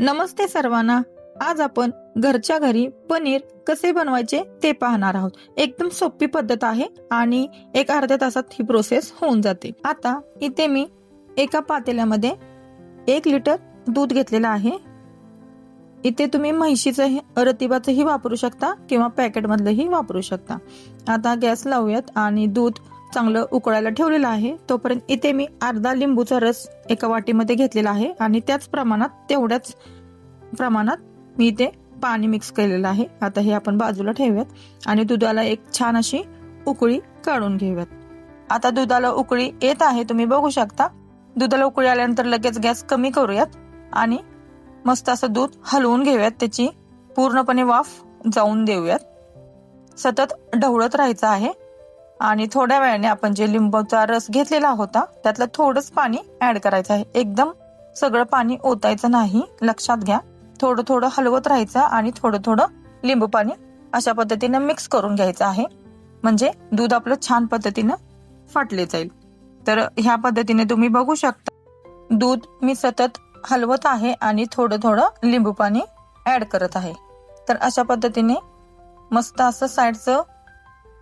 नमस्ते सर्वांना. आज आपण घरच्या घरी पनीर कसे बनवायचे ते पाहणार आहोत. एकदम सोपी पद्धत आहे आणि एक अर्ध्या तासात ही प्रोसेस होऊन जाते. आता इथे मी एका पातेल्यामध्ये एक लिटर दूध घेतलेलं आहे. इथे तुम्ही म्हैशीचं रतिबाचंही वापरू शकता किंवा पॅकेटमधलंही वापरू शकता. आता गॅस लावूयात आणि दूध चांगलं उकळायला ठेवलेलं आहे. तोपर्यंत इथे मी अर्धा लिंबूचा रस एका वाटीमध्ये घेतलेला आहे आणि त्याच प्रमाणात तेवढ्याच प्रमाणात मी इथे पाणी मिक्स केलेलं आहे. आता हे आपण बाजूला ठेवूयात आणि दुधाला एक छान अशी उकळी काढून घेऊयात. आता दुधाला उकळी येत आहे तुम्ही बघू शकता. दुधाला उकळी आल्यानंतर लगेच गॅस कमी करूयात आणि मस्त असं दूध हलवून घेऊयात. त्याची पूर्णपणे वाफ जाऊन देऊयात. सतत ढवळत राहायचं आहे. आणि थोड्या वेळाने आपण जे लिंबूचा रस घेतलेला होता त्यातलं थोडंच पाणी ऍड करायचं आहे. एकदम सगळं पाणी ओतायचं नाही. लक्षात घ्या. थोडं थोडं हलवत राहायचं आणि थोडं थोडं लिंबू पाणी अशा पद्धतीनं मिक्स करून घ्यायचं आहे. म्हणजे दूध आपलं छान पद्धतीनं फाटले जाईल. तर ह्या पद्धतीने तुम्ही बघू शकता. दूध मी सतत हलवत आहे आणि थोडं थोडं लिंबू पाणी ऍड करत आहे. तर अशा पद्धतीने मस्त असं साईडचं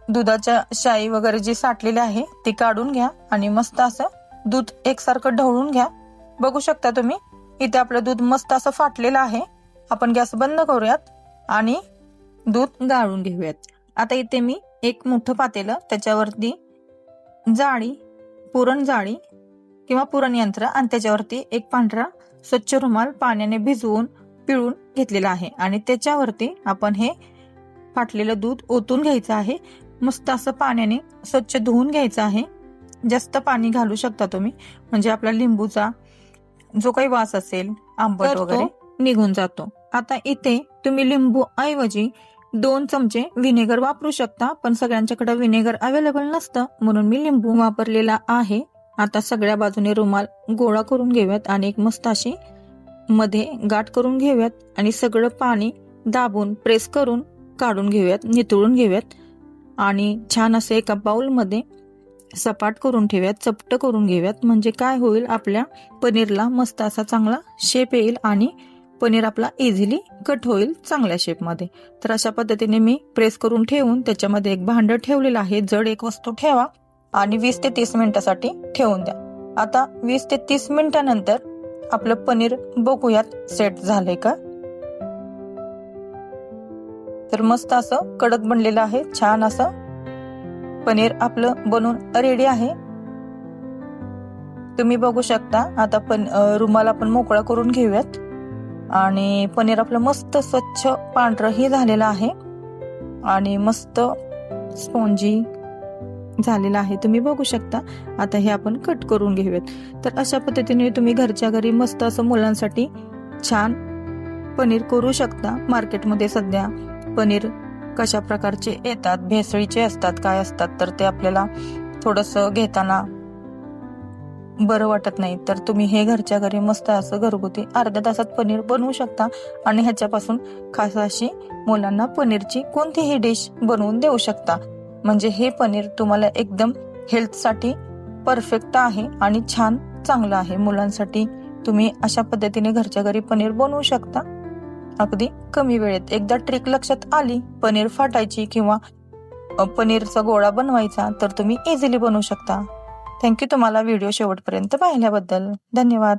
दुधाच्या शाई वगैरे जी साठलेली आहे ती काढून घ्या आणि मस्त असं दूध एकसारखं ढवळून घ्या. बघू शकता तुम्ही इथे आपलं दूध मस्त असं फाटलेलं आहे. आपण गॅस बंद करूयात आणि दूध गाळून घेऊयात. आता इथे मी एक मोठं पातेलं त्याच्यावरती जाळी पुरण जाळी किंवा पुरण यंत्र आणि त्याच्यावरती एक पांढरा स्वच्छ रुमाल पाण्याने भिजवून पिळून घेतलेला आहे. आणि त्याच्यावरती आपण हे फाटलेलं दूध ओतून घ्यायचं आहे. मस्त असं पाण्याने स्वच्छ धुवून घ्यायचं आहे. जास्त पाणी घालू शकता तुम्ही. म्हणजे आपला लिंबूचा जो काही वास असेल आंबट वगैरे निघून जातो. आता इथे तुम्ही लिंबू ऐवजी दोन चमचे व्हिनेगर वापरू शकता पण सगळ्यांच्याकडे व्हिनेगर अवेलेबल नसतं म्हणून मी लिंबू वापरलेला आहे. आता सगळ्या बाजूने रुमाल गोळा करून घेऊयात आणि एक मस्त अशी मध्ये गाठ करून घेऊयात आणि सगळं पाणी दाबून प्रेस करून काढून घेऊयात नितळून घेऊयात. आणि छान असे एका बाउलमध्ये सपाट करून ठेवूयात चपट करून घेऊयात. म्हणजे काय होईल आपल्या पनीरला मस्त असा चांगला शेप येईल आणि पनीर आपला इझिली कट होईल चांगल्या शेपमध्ये तर अशा पद्धतीने मी प्रेस करून ठेवून त्याच्यामध्ये एक भांडं ठेवलेलं आहे. जड एक वस्तू ठेवा आणि वीस ते तीस मिनिटासाठी ठेवून द्या. आता वीस ते तीस मिनिटानंतर आपलं पनीर बघूयात सेट झालंय का? तर मस्त असं कडक बनलेलं आहे छान असं. पनीर आपलं बनून रेडी आहे. तुम्ही बघू शकता आता पण रुमाल आपण मोकळा करून घेऊयात. आणि पनीर आपलं मस्त स्वच्छ पांढरंही झालेलं आहे. आणि मस्त स्पॉन्जी झालेलं आहे. तुम्ही बघू शकता आता हे आपण कट करून घेऊयात. तर अशा पद्धतीने तुम्ही घरच्या घरी मस्त असं मुलांसाठी छान पनीर करू शकता. मार्केटमध्ये सध्या पनीर कशा प्रकारचे येतात भेसळीचे असतात काय असतात तर ते आपल्याला थोडस घेताना बरं वाटत नाही. तर तुम्ही हे घरच्या घरी मस्त असं घरगुती अर्ध्या तासात पनीर बनवू शकता आणि ह्याच्यापासून खास अशी मुलांना पनीरची कोणतीही डिश बनवून देऊ शकता. म्हणजे हे पनीर तुम्हाला एकदम हेल्थसाठी परफेक्ट आहे आणि छान चांगलं आहे. मुलांसाठी तुम्ही अशा पद्धतीने घरच्या घरी पनीर बनवू शकता. अगदी कमी वेळेत एकदा ट्रिक लक्षात आली पनीर फाटायची किंवा पनीरचा गोळा बनवायचा तर तुम्ही इझिली बनवू शकता. थँक्यू तुम्हाला व्हिडिओ शेवटपर्यंत पाहिल्याबद्दल. धन्यवाद.